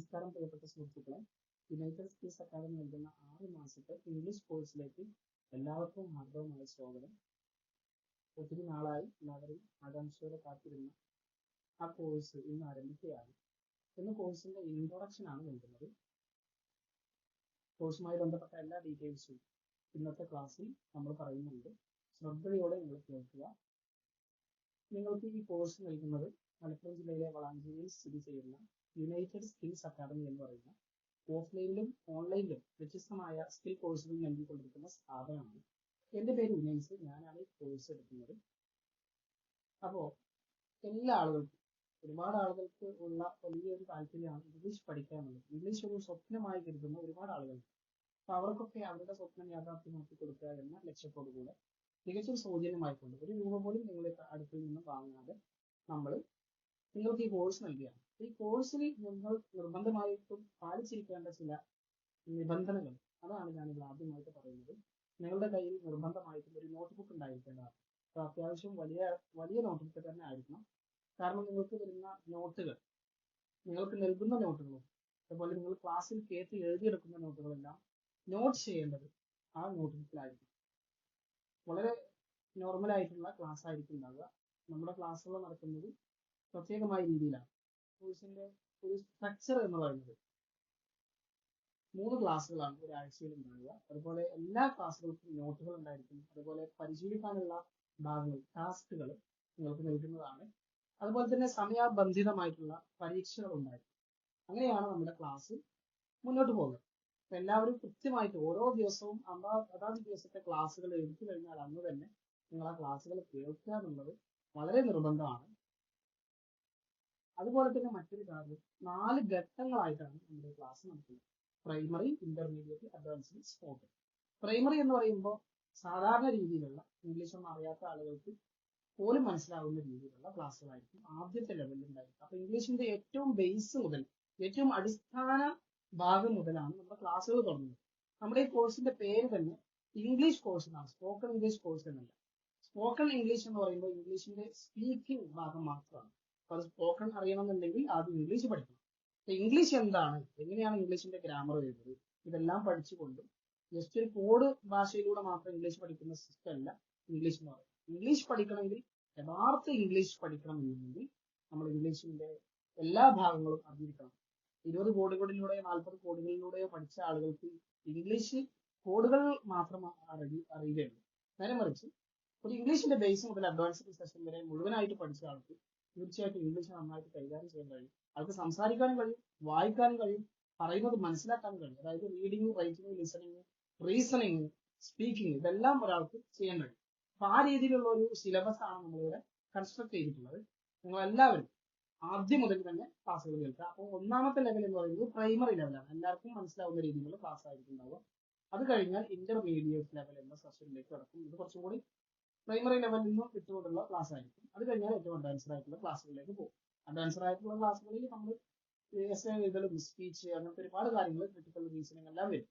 നമസ്കാരം പ്രിയപ്പെട്ട സുഹൃത്തുക്കളെ. യുണൈറ്റഡ് സ്കിൽസ് അക്കാദമി നൽകുന്ന ആറ് മാസത്തെ ഇംഗ്ലീഷ് കോഴ്സിലേക്ക് എല്ലാവർക്കും ഹാർദവമായ സ്വാഗതം. ഒത്തിരി നാളായി എല്ലാവരും ആകാംക്ഷയോടെ കാത്തിരുന്ന ആ കോഴ്സ് ഇന്ന് ആരംഭിക്കുകയാണ്. ഇന്ന് കോഴ്സിന്റെ ഇൻട്രൊഡക്ഷൻ ആണ് നൽകുന്നത്. കോഴ്സുമായി ബന്ധപ്പെട്ട എല്ലാ ഡീറ്റെയിൽസും ഇന്നത്തെ ക്ലാസ്സിൽ നമ്മൾ പറയുന്നുണ്ട്. ശ്രദ്ധയോടെ നിങ്ങൾ കേൾക്കുക. നിങ്ങൾക്ക് ഈ കോഴ്സ് നൽകുന്നത് മലപ്പുറം ജില്ലയിലെ വളാഞ്ചേരിയിൽ സ്ഥിതി ചെയ്യുന്ന യുണൈറ്റഡ് സ്കിൽസ് അക്കാദമി എന്ന് പറയുന്ന ഓഫ്ലൈനിലും ഓൺലൈനിലും വ്യത്യസ്തമായ സ്കിൽ കോഴ്സുകൾ നൽകിക്കൊണ്ടിരിക്കുന്ന സ്ഥാപനമാണ്. എന്റെ പേര് വിനയൻസ് ഞാനാണ് ഈ കോഴ്സ് എടുക്കുന്നത്. അപ്പോൾ എല്ലാ ആളുകൾക്കും ഒരുപാട് ആളുകൾക്ക് ഉള്ള വലിയൊരു താല്പര്യമാണ് ഇംഗ്ലീഷ് പഠിക്കുക എന്നുള്ളത് ഇംഗ്ലീഷ് ഒരു സ്വപ്നമായി കരുതുന്ന ഒരുപാട് ആളുകളുണ്ട് അപ്പൊ അവർക്കൊക്കെ അവരുടെ സ്വപ്നം യാഥാർത്ഥ്യമാക്കി കൊടുക്കുക എന്ന ലക്ഷ്യത്തോടു കൂടെ തികച്ചും സൗജന്യമായിക്കൊണ്ട് ഒരു രൂപ പോലും നിങ്ങളുടെ അടുത്തിൽ നിന്ന് വാങ്ങാതെ നമ്മൾ നിങ്ങൾക്ക് ഈ കോഴ്സ് നൽകുകയാണ്. ഈ കോഴ്സിൽ നിങ്ങൾ നിർബന്ധമായിട്ടും പാലിച്ചിരിക്കേണ്ട ചില നിബന്ധനകൾ. അതാണ് ഞാൻ ഇവിടെ ആദ്യമായിട്ട് പറയുന്നത്. നിങ്ങളുടെ കയ്യിൽ നിർബന്ധമായിട്ടും ഒരു നോട്ട്ബുക്ക് ഉണ്ടായിരിക്കേണ്ടതാണ്. അപ്പോൾ അത്യാവശ്യം വലിയ വലിയ നോട്ട്ബുക്ക് തന്നെ ആയിരിക്കണം. കാരണം നിങ്ങൾക്ക് വരുന്ന നോട്ടുകൾ നിങ്ങൾക്ക് നൽകുന്ന നോട്ടുകളും അതുപോലെ നിങ്ങൾ ക്ലാസ്സിൽ കയറ്റി എഴുതിയെടുക്കുന്ന നോട്ടുകളെല്ലാം നോട്ട് ചെയ്യേണ്ടത് ആ നോട്ട്ബുക്കിലായിരിക്കും വളരെ നോർമൽ ആയിട്ടുള്ള ക്ലാസ് ആയിരിക്കും ഉണ്ടാവുക. നമ്മുടെ ക്ലാസ്സുകൾ നടക്കുന്നത് പ്രത്യേകമായ രീതിയിലാണ്. കോഴ്സിന്റെ ഒരു സ്ട്രക്ചർ എന്ന് പറയുന്നത് മൂന്ന് ക്ലാസ്സുകളാണ് ഒരാഴ്ചയിൽ ഉണ്ടാവുക. അതുപോലെ എല്ലാ ക്ലാസ്സുകൾക്കും നോട്ടുകൾ ഉണ്ടായിരിക്കും അതുപോലെ പരിശീലിക്കാനുള്ള ഭാഗങ്ങൾ ടാസ്കുകൾ നിങ്ങൾക്ക് നൽകുന്നതാണ്. അതുപോലെ തന്നെ സമയബന്ധിതമായിട്ടുള്ള പരീക്ഷകൾ ഉണ്ടായിരിക്കും അങ്ങനെയാണ് നമ്മുടെ ക്ലാസ് മുന്നോട്ട് പോകുന്നത്. എല്ലാവരും കൃത്യമായിട്ട് ഓരോ ദിവസവും അതാ അതാത് ദിവസത്തെ ക്ലാസ്സുകൾ എടുത്തു കഴിഞ്ഞാൽ അന്ന് തന്നെ നിങ്ങൾ ആ ക്ലാസ്സുകൾ കേൾക്കുക എന്നുള്ളത് വളരെ നിർബന്ധമാണ്. അതുപോലെ തന്നെ മറ്റൊരു കാര്യം നാല് ഘട്ടങ്ങളായിട്ടാണ് നമ്മുടെ ക്ലാസ് നടക്കുന്നത്. Primary intermediate advanced sport primary എന്ന് പറയുമ്പോൾ സാധാരണ രീതിയിലുള്ള ഇംഗ്ലീഷ് ഒന്നും അറിയാത്ത ആളുകൾക്ക് പോലും മനസ്സിലാകുന്ന രീതിയിലുള്ള ക്ലാസ്സുകളായിരിക്കും ആദ്യത്തെ ലെവലിൽ ഉണ്ടായിരിക്കും അപ്പൊ ഇംഗ്ലീഷിന്റെ ഏറ്റവും ബേസ് മുതൽ ഏറ്റവും അടിസ്ഥാന ഭാഗം മുതലാണ് നമ്മുടെ ക്ലാസ്സുകൾ തുടങ്ങുന്നത്. നമ്മുടെ ഈ കോഴ്സിന്റെ പേര് തന്നെ ഇംഗ്ലീഷ് കോഴ്സ് എന്നാണ്. സ്പോക്കൺ ഇംഗ്ലീഷ് കോഴ്സ് എന്നല്ല. സ്പോക്കൺ ഇംഗ്ലീഷ് എന്ന് പറയുമ്പോൾ ഇംഗ്ലീഷിന്റെ സ്പീക്കിംഗ് ഭാഗം മാത്രമാണ്. അപ്പൊ അത് സ്പോക്കൺ അറിയണമെന്നുണ്ടെങ്കിൽ ആദ്യം ഇംഗ്ലീഷ് പഠിക്കണം. അപ്പൊ ഇംഗ്ലീഷ് എന്താണ്? എങ്ങനെയാണ് ഇംഗ്ലീഷിന്റെ ഗ്രാമർ വരുന്നത് ഇതെല്ലാം പഠിച്ചുകൊണ്ട് ജസ്റ്റ് ഒരു കോഡ് ഭാഷയിലൂടെ മാത്രം ഇംഗ്ലീഷ് പഠിക്കുന്ന സിസ്റ്റം അല്ല ഇംഗ്ലീഷ് എന്ന് പറയുന്നത്. ഇംഗ്ലീഷ് പഠിക്കണമെങ്കിൽ യഥാർത്ഥ ഇംഗ്ലീഷ് പഠിക്കണം എന്നുണ്ടെങ്കിൽ നമ്മൾ ഇംഗ്ലീഷിന്റെ എല്ലാ ഭാഗങ്ങളും അറിഞ്ഞിരിക്കണം. ഇരുപത് കോടികളിലൂടെയോ നാൽപ്പത് കോടികളിലൂടെയോ പഠിച്ച ആളുകൾക്ക് ഇംഗ്ലീഷ് കോഡുകൾ മാത്രം അറിയ അറിയുകയുള്ളൂ. നേരെ മറിച്ച് ഒരു ഇംഗ്ലീഷിന്റെ ബേസ് മുതൽ അഡ്വാൻസ്ഡ് സെഷൻ വരെ മുഴുവനായിട്ട് പഠിച്ച ആൾക്ക് തീർച്ചയായിട്ടും ഇംഗ്ലീഷ് നന്നായിട്ട് കൈകാര്യം ചെയ്യാൻ കഴിയും. അവർക്ക് സംസാരിക്കാനും കഴിയും വായിക്കാനും കഴിയും പറയുന്നത് മനസ്സിലാക്കാനും കഴിയും. അതായത് reading writing listening reasoning speaking ഇതെല്ലാം ഒരാൾക്ക് ചെയ്യാൻ കഴിയും. അപ്പൊ ആ രീതിയിലുള്ള ഒരു സിലബസ് ആണ് നമ്മളിവിടെ കൺസ്ട്രക്ട് ചെയ്തിട്ടുള്ളത്. നിങ്ങൾ എല്ലാവരും ആദ്യം മുതൽ തന്നെ ക്ലാസ്സുകൾ കേൾക്കുക. അപ്പോൾ ഒന്നാമത്തെ ലെവൽ എന്ന് പറയുന്നത് പ്രൈമറി ലെവലാണ് എല്ലാവർക്കും മനസ്സിലാവുന്ന രീതിയിലുള്ള ക്ലാസ് ആയിരിക്കും ഉണ്ടാവുക. അത് കഴിഞ്ഞാൽ ഇന്റർമീഡിയറ്റ് ലെവൽ എന്ന സെഷനിലേക്ക് കടക്കും. ഇത് കുറച്ചും കൂടി പ്രൈമറി ലെവലിൽ നിന്നും വിട്ടുകൊണ്ടുള്ള ക്ലാസ് ആയിരിക്കും. അത് കഴിഞ്ഞാൽ ഏറ്റവും അഡ്വാൻസ്ഡ് ആയിട്ടുള്ള ക്ലാസ്സുകളിലേക്ക് പോകും. അഡ്വാൻസ്ഡ് ആയിട്ടുള്ള ക്ലാസ്സുകളിൽ നമ്മൾ എസ് എഴുതലും സ്പീച്ച് അങ്ങനത്തെ ഒരുപാട് കാര്യങ്ങൾ ക്രിട്ടിക്കൽ റീസണിങ് എല്ലാം വരും.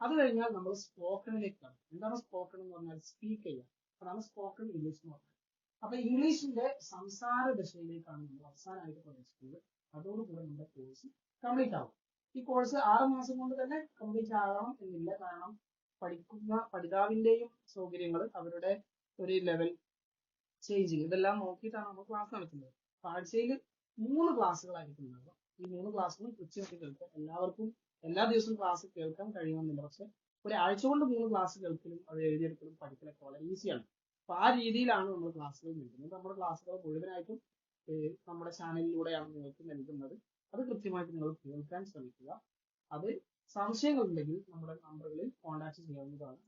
അത് കഴിഞ്ഞാൽ നമ്മൾ സ്പോക്കണിലേക്ക് കടക്കും. എന്താണ് സ്പോക്കൺ എന്ന് പറഞ്ഞാൽ സ്പീക്ക് ചെയ്യുക. അതാണ് സ്പോക്കൺ ഇംഗ്ലീഷ് എന്ന് പറഞ്ഞത് അപ്പൊ ഇംഗ്ലീഷിന്റെ സംസാര ദശയിലേക്കാണ് നമ്മൾ അവസാനമായിട്ട് പ്രവേശിക്കുന്നത് അതോടുകൂടെ നമ്മുടെ കോഴ്സ് കംപ്ലീറ്റ് ആവും. ഈ കോഴ്സ് ആറ് മാസം കൊണ്ട് തന്നെ കംപ്ലീറ്റ് ആകണം എന്നില്ല. കാരണം പഠിക്കുന്ന പഠിതാവിന്റെയും സൗകര്യങ്ങൾ അവരുടെ ഒരു ലെവൽ ചേഞ്ചിങ് ഇതെല്ലാം നോക്കിയിട്ടാണ് നമ്മൾ ക്ലാസ് നടത്തുന്നത്. അപ്പൊ ആഴ്ചയിൽ മൂന്ന് ക്ലാസ്സുകളായിരിക്കും ഉണ്ടാവുക. ഈ മൂന്ന് ക്ലാസ്സുകളും കൃത്യമായിട്ട് എല്ലാവർക്കും എല്ലാ ദിവസവും ക്ലാസ് കേൾക്കാൻ കഴിയണമെന്നില്ല പക്ഷെ ഒരാഴ്ച കൊണ്ട് മൂന്ന് ക്ലാസ് കേൾക്കലും അത് എഴുതിയെടുക്കലും പഠിക്കലൊക്കെ വളരെ ഈസിയാണ് അപ്പൊ ആ രീതിയിലാണ് നമ്മൾ ക്ലാസ്സുകൾ നൽകുന്നത് നമ്മുടെ ക്ലാസ്സുകൾ മുഴുവനായിട്ടും നമ്മുടെ ചാനലിലൂടെയാണ് നിങ്ങൾക്ക് നൽകുന്നത്. അത് കൃത്യമായിട്ട് നിങ്ങൾ കേൾക്കാൻ ശ്രമിക്കുക. അത് സംശയങ്ങൾ ഉണ്ടെങ്കിൽ നമ്മുടെ നമ്പറുകളിൽ കോൺടാക്ട് ചെയ്യാവുന്നതാണ്.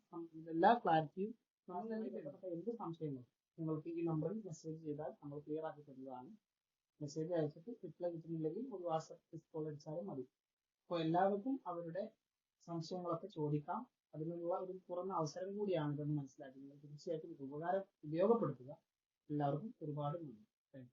എല്ലാ ക്ലാരിറ്റിയും ബന്ധപ്പെട്ട എന്ത് സംശയങ്ങളും നിങ്ങൾക്ക് ഈ നമ്പറിൽ മെസ്സേജ് ചെയ്താൽ നമ്മൾ ക്ലിയർ ആക്കി തരുന്നതാണ്. മെസ്സേജ് അയച്ചിട്ട് റിപ്ലൈ കിട്ടുന്നില്ലെങ്കിൽ ഒരു വാട്സപ്പ് കോൾ അടിച്ചാലും മതി. അപ്പോൾ എല്ലാവർക്കും അവരുടെ സംശയങ്ങളൊക്കെ ചോദിക്കാം. അതിനുള്ള ഒരു തുറന്ന അവസരം കൂടിയാണ് ഇതെന്ന് മനസ്സിലാക്കുന്നത്. തീർച്ചയായിട്ടും ഉപകാരം ഉപയോഗപ്പെടുത്തുക. എല്ലാവർക്കും ഒരുപാട് നന്ദി. താങ്ക്